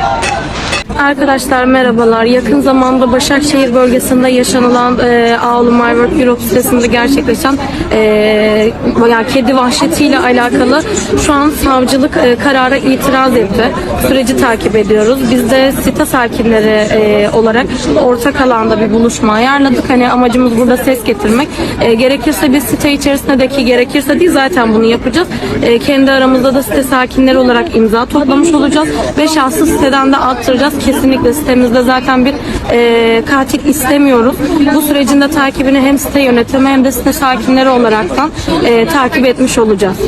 istemiyoruz. Arkadaşlar merhabalar. Yakın zamanda Başakşehir bölgesinde yaşanılan e, Ağlı My Work Europe sitesinde gerçekleşen e, yani kedi vahşetiyle alakalı şu an savcılık e, karara itiraz etti. Süreci takip ediyoruz. Biz de site sakinleri e, olarak ortak alanda bir buluşma ayarladık. Hani amacımız burada ses getirmek. E, gerekirse biz site içerisindeki gerekirse değil zaten bunu yapacağız. E, kendi aramızda da site sakinleri olarak imza toplamış olacağız ve şahsı siteden de attıracağız. Kesinlikle sitemizde zaten bir e, katil istemiyoruz. Bu sürecin de takibini hem site yönetimi hem de site sakinleri olaraktan e, takip etmiş olacağız.